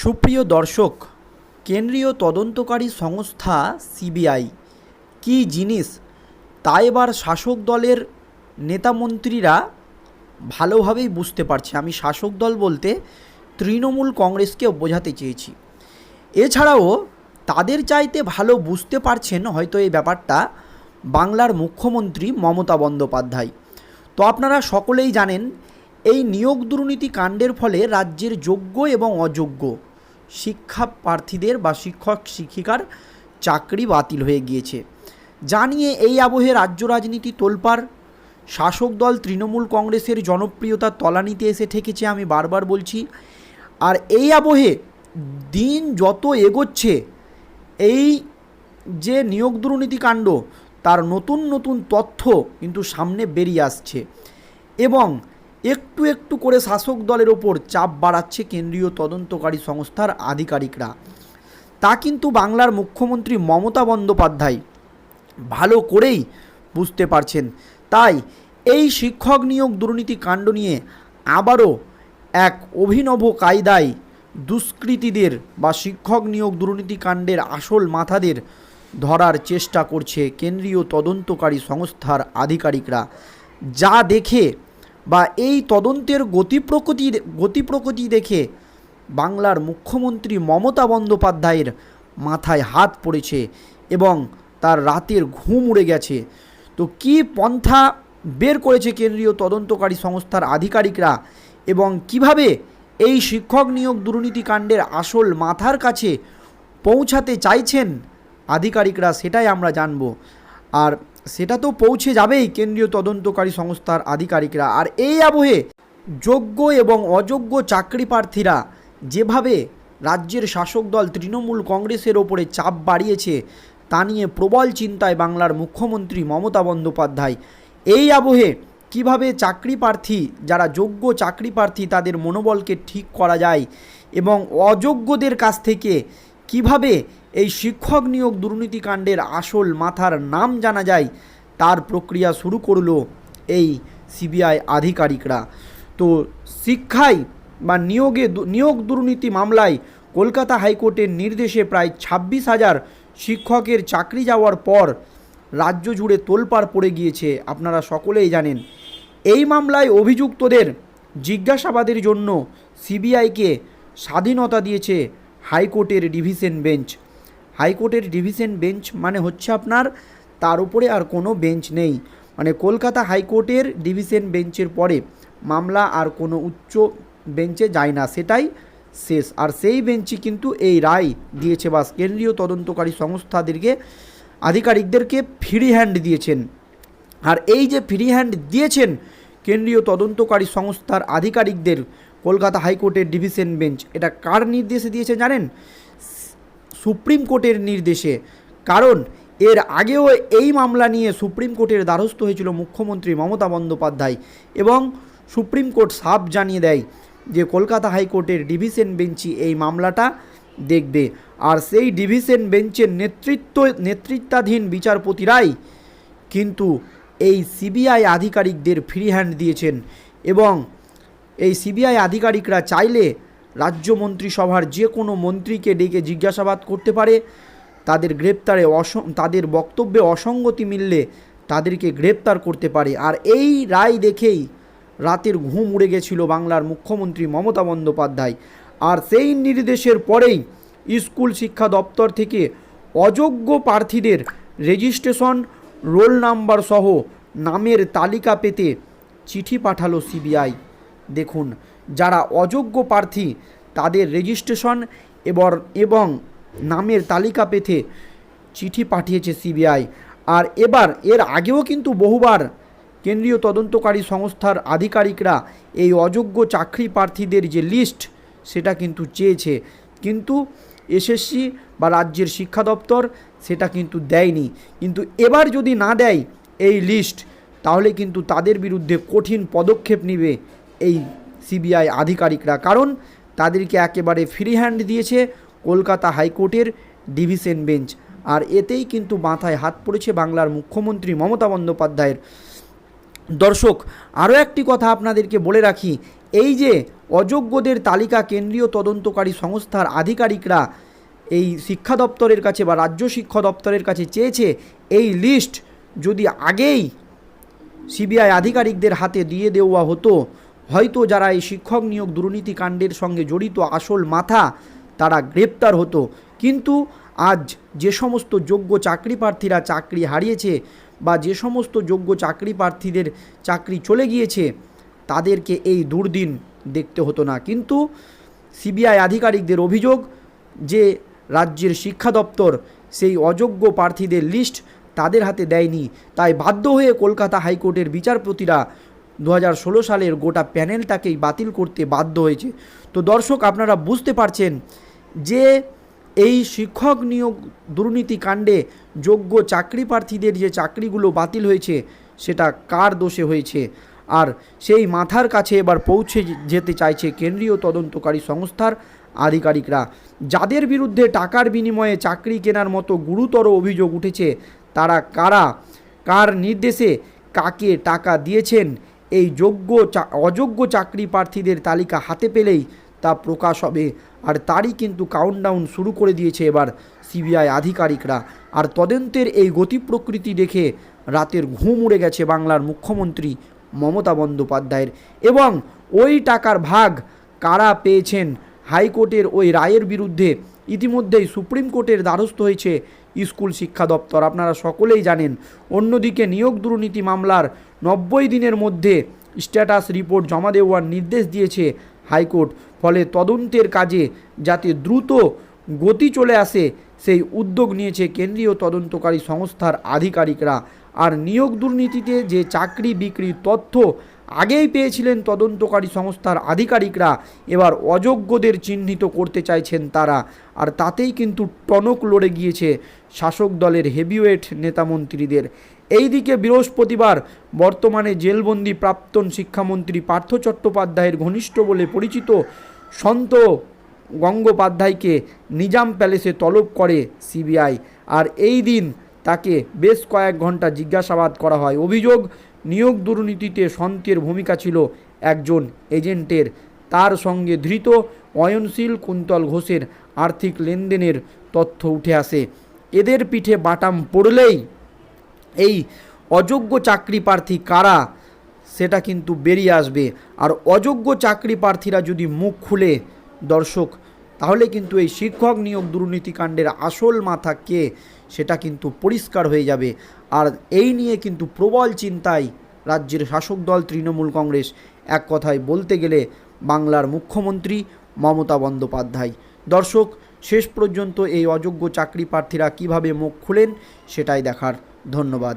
সুপ্রিয় দর্শক, কেন্দ্রীয় তদন্তকারী সংস্থা সিবিআই কী জিনিস তা এবার শাসক দলের নেতামন্ত্রীরা ভালোভাবেই বুঝতে পারছে। আমি শাসক দল বলতে তৃণমূল কংগ্রেসকে বোঝাতে চেয়েছি। এছাড়াও তাদের চাইতে ভালো বুঝতে পারছেন হয়তো এই ব্যাপারটা বাংলার মুখ্যমন্ত্রী মমতা বন্দ্যোপাধ্যায়। তো আপনারা সকলেই জানেন এই নিয়োগ দুর্নীতি কাণ্ডের ফলে রাজ্যের যোগ্য এবং অযোগ্য শিক্ষা প্রার্থীদের বা শিক্ষক শিক্ষিকার চাকরি বাতিল হয়ে গিয়েছে। জানিয়ে এই আবহে রাজ্য রাজনীতি তোলপাড়। শাসক দল তৃণমূল কংগ্রেসের জনপ্রিয়তা তলানিতে এসে ঠেকেছে, আমি বারবার বলছি। আর এই আবহে দিন যত এগোচ্ছে, এই যে নিয়োগ দুর্নীতি কাণ্ড, তার নতুন নতুন তথ্য কিন্তু সামনে বেরিয়ে আসছে। এবং একটু একটু করে শাসক দলের ওপর চাপ বাড়াচ্ছে কেন্দ্রীয় তদন্তকারী সংস্থার আধিকারিকরা। তা কিন্তু বাংলার মুখ্যমন্ত্রী মমতা বন্দ্যোপাধ্যায় ভালো করেই বুঝতে পারছেন। তাই এই শিক্ষক নিয়োগ দুর্নীতি কাণ্ড নিয়ে আবারও এক অভিনব কায়দায় দুষ্কৃতীদের বা শিক্ষক নিয়োগ দুর্নীতি কাণ্ডের আসল মাথাদের ধরার চেষ্টা করছে কেন্দ্রীয় তদন্তকারী সংস্থার আধিকারিকরা। যা দেখে বা এই তদন্তের গতি প্রকৃতি গতি প্রকৃতি দেখে বাংলার মুখ্যমন্ত্রী মমতা বন্দ্যোপাধ্যায়ের মাথায় হাত পড়েছে এবং তার রাতের ঘুম উড়ে গেছে। তো কি পন্থা বের করেছে কেন্দ্রীয় তদন্তকারী সংস্থার আধিকারিকরা এবং কীভাবে এই শিক্ষক নিয়োগ দুর্নীতি কাণ্ডের আসল মাথার কাছে পৌঁছাতে চাইছেন আধিকারিকরা সেটাই আমরা জানব। আর সেটা তো পৌঁছে যাবেই কেন্দ্রীয় তদন্তকারী সংস্থার আধিকারিকরা। আর এই আবহে যোগ্য এবং অযোগ্য চাকরি প্রার্থীরা যেভাবে রাজ্যের শাসক দল তৃণমূল কংগ্রেসের ওপরে চাপ বাড়িয়েছে, তা নিয়ে প্রবল চিন্তায় বাংলার মুখ্যমন্ত্রী মমতা বন্দ্যোপাধ্যায়। এই আবহে কীভাবে চাকরি প্রার্থী, যারা যোগ্য চাকরি প্রার্থী, তাদের মনোবলকে ঠিক করা যায় এবং অযোগ্যদের কাছ থেকে কীভাবে এই শিক্ষক নিয়োগ দুর্নীতিকাণ্ডের আসল মাথার নাম জানা যায়, তার প্রক্রিয়া শুরু করল এই সিবিআই আধিকারিকরা। তো শিক্ষায় বা নিয়োগে নিয়োগ দুর্নীতি মামলায় কলকাতা হাইকোর্টের নির্দেশে প্রায় ছাব্বিশ হাজার শিক্ষকের চাকরি যাওয়ার পর রাজ্য জুড়ে তোলপাড় পড়ে গিয়েছে, আপনারা সকলেই জানেন। এই মামলায় অভিযুক্তদের জিজ্ঞাসাবাদের জন্য সিবিআইকে স্বাধীনতা দিয়েছে হাইকোর্টের ডিভিশন বেঞ্চ। হাইকোর্টের ডিভিশন বেঞ্চ মানে হচ্ছে আপনার, তার উপরে আর কোনো বেঞ্চ নেই। মানে কলকাতা হাইকোর্টের ডিভিশন বেঞ্চের পরে মামলা আর কোনো উচ্চ বেঞ্চে যায় না, সেটাই শেষ। আর সেই বেঞ্চই কিন্তু এই রায় দিয়েছে বা কেন্দ্রীয় তদন্তকারী সংস্থাদেরকে, আধিকারিকদেরকে ফ্রি হ্যান্ড দিয়েছেন। আর এই যে ফ্রি হ্যান্ড দিয়েছেন কেন্দ্রীয় তদন্তকারী সংস্থার আধিকারিকদের কলকাতা হাইকোর্টের ডিভিশন বেঞ্চ, এটা কার নির্দেশে দিয়েছে জানেন? সুপ্রিম কোর্টের নির্দেশে। কারণ, এর আগেও এই মামলা নিয়ে সুপ্রিম কোর্টের দ্বারস্থ হয়েছিল মুখ্যমন্ত্রী মমতা বন্দ্যোপাধ্যায় এবং সুপ্রিম কোর্ট সাফ জানিয়ে দেয় যে কলকাতা হাইকোর্টের ডিভিশন বেঞ্চই এই মামলাটা দেখবে। আর সেই ডিভিশন বেঞ্চের নেতৃত্ব, নেতৃত্বাধীন বিচারপতিরাই কিন্তু এই সিবিআই আধিকারিকদের ফ্রি হ্যান্ড দিয়েছেন এবং এই সিবিআই আধিকারিকরা চাইলে রাজ্য মন্ত্রিসভার যে কোনো মন্ত্রীকে ডেকে জিজ্ঞাসাবাদ করতে পারে। তাদের গ্রেপ্তারে অস, তাদের বক্তব্যে অসঙ্গতি মিললে তাদেরকে গ্রেপ্তার করতে পারে। আর এই রায় দেখেই রাতের ঘুম উড়ে গেছিল বাংলার মুখ্যমন্ত্রী মমতা বন্দ্যোপাধ্যায়। আর সেই নির্দেশের পরেই স্কুল শিক্ষা দপ্তর থেকে অযোগ্য প্রার্থীদের রেজিস্ট্রেশন রোল নাম্বার সহ নামের তালিকা পেতে চিঠি পাঠালো সিবিআই। দেখুন যারা অযোগ্য প্রার্থী, তাদের রেজিস্ট্রেশন এবার এবং নামের তালিকা পেতে চিঠি পাঠিয়েছে সিবিআই আর এবার এর আগেও কিন্তু বহুবার কেন্দ্রীয় তদন্তকারী সংস্থার আধিকারিকরা এই অযোগ্য চাকরি প্রার্থীদের যে লিস্ট সেটা কিন্তু চেয়েছে। কিন্তু এসএসসি বা রাজ্যের শিক্ষা দপ্তর সেটা কিন্তু দেয়নি। কিন্তু এবার যদি না দেয় এই লিস্ট তাহলে কিন্তু তাদের বিরুদ্ধে কঠিন পদক্ষেপ নেবে এই সিবিআই আধিকারিকরা, কারণ তাদেরকে একেবারে ফ্রি হ্যান্ড দিয়েছে কলকাতা হাইকোর্টের ডিভিশন বেঞ্চ। আর এতেই কিন্তু মাথায় হাত পড়েছে বাংলার মুখ্যমন্ত্রী মমতা বন্দ্যোপাধ্যায়ের। দর্শক, আরও একটি কথা আপনাদেরকে বলে রাখি, এই যে অযোগ্যদের তালিকা কেন্দ্রীয় তদন্তকারী সংস্থার আধিকারিকরা এই শিক্ষা দপ্তরের কাছে বা রাজ্য শিক্ষা দপ্তরের কাছে চেয়েছে, এই লিস্ট যদি আগেই সিবিআই আধিকারিকদের হাতে দিয়ে দেওয়া হতো হয়তো যারা এই শিক্ষক নিয়োগ দুর্নীতি কাণ্ডের সঙ্গে জড়িত আসল মাথা, তারা গ্রেপ্তার হতো। কিন্তু আজ যে সমস্ত যোগ্য চাকরি প্রার্থীরা চাকরি হারিয়েছে বা যে সমস্ত যোগ্য চাকরি প্রার্থীদের চাকরি চলে গিয়েছে, তাদেরকে এই দুর্দিন দেখতে হতো না। কিন্তু সিবিআই আধিকারিকদের অভিযোগ যে রাজ্যের শিক্ষা দপ্তর সেই অযোগ্য প্রার্থীদের লিস্ট তাদের হাতে দেয়নি, তাই বাধ্য হয়ে কলকাতা হাইকোর্টের বিচারপতিরা দু সালের গোটা প্যানেলটাকেই বাতিল করতে বাধ্য হয়েছে। তো দর্শক, আপনারা বুঝতে পারছেন যে এই শিক্ষক নিয়োগ দুর্নীতি কাণ্ডে যোগ্য চাকরি প্রার্থীদের যে চাকরিগুলো বাতিল হয়েছে, সেটা কার দোষে হয়েছে? আর সেই মাথার কাছে এবার পৌঁছে যেতে চাইছে কেন্দ্রীয় তদন্তকারী সংস্থার আধিকারিকরা। যাদের বিরুদ্ধে টাকার বিনিময়ে চাকরি কেনার মতো গুরুতর অভিযোগ উঠেছে, তারা কারা? কার নির্দেশে কাকে টাকা দিয়েছেন? এই যোগ্য অযোগ্য চাকরি প্রার্থীদের তালিকা হাতে পেলেই তা প্রকাশ হবে। আর তারই কিন্তু কাউন্টডাউন শুরু করে দিয়েছে এবার সিবিআই আধিকারিকরা। আর তদন্তের এই গতি প্রকৃতি দেখে রাতের ঘুম উড়ে গেছে বাংলার মুখ্যমন্ত্রী মমতা বন্দ্যোপাধ্যায়ের। এবং ওই টাকার ভাগ কারা পেয়েছেন হাইকোর্টের ওই রায়ের বিরুদ্ধে ইতিমধ্যেই সুপ্রিম কোর্টের দ্বারস্থ হয়েছে স্কুল শিক্ষা দপ্তর। আপনারা সকলেই জানেন, অন্যদিকে নিয়োগ দুর্নীতি মামলার নব্বই দিনের মধ্যে স্ট্যাটাস রিপোর্ট জমা দেওয়ার নির্দেশ দিয়েছে হাইকোর্ট। ফলে তদন্তের কাজে যাতে দ্রুত গতি চলে আসে, সেই উদ্যোগ নিয়েছে কেন্দ্রীয় তদন্তকারী সংস্থার আধিকারিকরা। আর নিয়োগ দুর্নীতিতে যে চাকরি বিক্রির তথ্য আগেই পেয়েছিলেন তদন্তকারী সংস্থার আধিকারিকরা। এবার অযোগ্যদের চিহ্নিত করতে চাইছেন তারা। আর তাতেই কিন্তু টনক লড়ে গিয়েছে শাসক দলের হেভিওয়েট নেতামন্ত্রীদের। এইদিকে বৃহস্পতিবার বর্তমানে জেলবন্দি প্রাক্তন শিক্ষামন্ত্রী পার্থ চট্টোপাধ্যায়ের ঘনিষ্ঠ বলে পরিচিত সন্ত গঙ্গোপাধ্যায়কে নিজাম প্যালেসে তলব করে সিবিআই। আর এই দিন তাকে বেশ কয়েক ঘণ্টা জিজ্ঞাসাবাদ করা হয়। অভিযোগ, নিয়োগ দুর্নীতিতে সন্তের ভূমিকা ছিল একজন এজেন্টের। তার সঙ্গে ধৃত অয়নশীল কুন্তল ঘোষের আর্থিক লেনদেনের তথ্য উঠে আসে। এদের পিঠে বাটাম পড়লেই এই অযোগ্য চাকরি প্রার্থী কারা, সেটা কিন্তু বেরিয়ে আসবে। আর অযোগ্য চাকরি প্রার্থীরা যদি মুখ খুলে, দর্শক, তাহলে কিন্তু এই শিক্ষক নিয়োগ দুর্নীতিকাণ্ডের আসল মাথা কে সেটা কিন্তু পরিষ্কার হয়ে যাবে। আর এই নিয়ে কিন্তু প্রবল চিন্তায় রাজ্যের শাসক দল তৃণমূল কংগ্রেস এক কথায় বলতে গেলে বাংলার মুখ্যমন্ত্রী মমতা বন্দ্যোপাধ্যায়। দর্শক, শেষ পর্যন্ত এই অযোগ্য চাকরি প্রার্থীরা কীভাবে মুখ খুলেন সেটাই দেখার ধন্যবাদ।